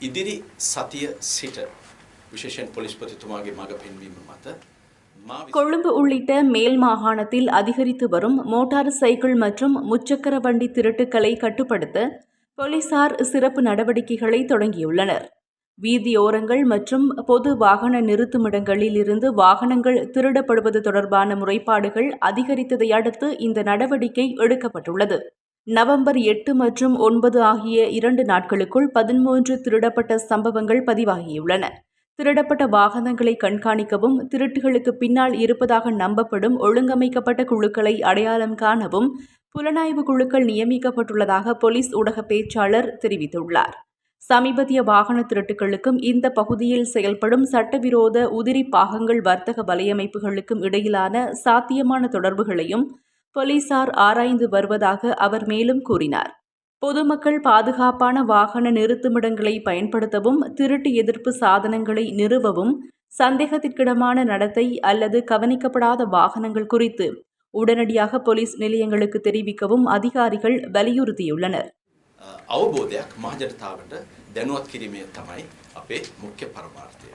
ඉදිරි සතිය සිට විශේෂයෙන් පොලිස්පතිතුමාගේ මඟ පෙන්වීම මත මා විසින් கொழும்பு உள்ளிட்ட மேல் மாகாணத்தில் அதிகரித்து வரும் மோட்டார் சைக்கிள் மற்றும் முச்சக்கர வண்டி திருட்டுக்களை கட்டுப்படுத்த போலீசார் சிறப்பு நடவடிக்கைகளை தொடங்கியுள்ளனர் வீதியோரங்கள் மற்றும் பொது வாகன நிறுத்துமிடங்களில் இருந்து வாகனங்கள் திருடப்படுவது தொடர்பான முறைப்பாடுகள் அதிகரித்ததை அடுத்து இந்த நடவடிக்கை எடுக்கப்பட்டுள்ளது நவம்பர் எட்டு மற்றும் ஒன்பது ஆகிய இரண்டு நாட்களுக்குள் பதிமூன்று திருடப்பட்ட சம்பவங்கள் பதிவாகியுள்ளன. திருடப்பட்ட வாகனங்களை கண்காணிக்கவும் திருட்டுகளுக்கு பின்னால் இருப்பதாக நம்பப்படும் ஒழுங்கமைக்கப்பட்ட குழுக்களை அடையாளம் காணவும் புலனாய்வு குழுக்கள் நியமிக்கப்பட்டுள்ளதாக போலீஸ் ஊடக பேச்சாளர் தெரிவித்துள்ளார். சமீபத்திய வாகன திருட்டுகளுக்கும் இந்த பகுதியில் செயல்படும் சட்டவிரோத உதிரி பாகங்கள் வர்த்தக வலையமைப்புகளுக்கும் இடையிலான சாத்தியமான தொடர்புகளையும் போலீசார் ஆராய்ந்து வருவதாக அவர் மேலும் கூறினார் பொதுமக்கள் பாதுகாப்பான வாகன நிறுத்துமிடங்களை பயன்படுத்தவும் திருட்டு எதிர்ப்பு சாதனங்களை நிறுவவும் சந்தேகத்திற்கிடமான நடத்தை அல்லது கவனிக்கப்படாத வாகனங்கள் குறித்து உடனடியாக போலீஸ் நிலையங்களுக்கு தெரிவிக்கவும் அதிகாரிகள் வலியுறுத்தியுள்ளனர் අ, අවබෝධයක් මහජනතාවට දැනුවත් කිරීමේ තමයි අපේ මුඛ්‍ය පරමාර්ථය.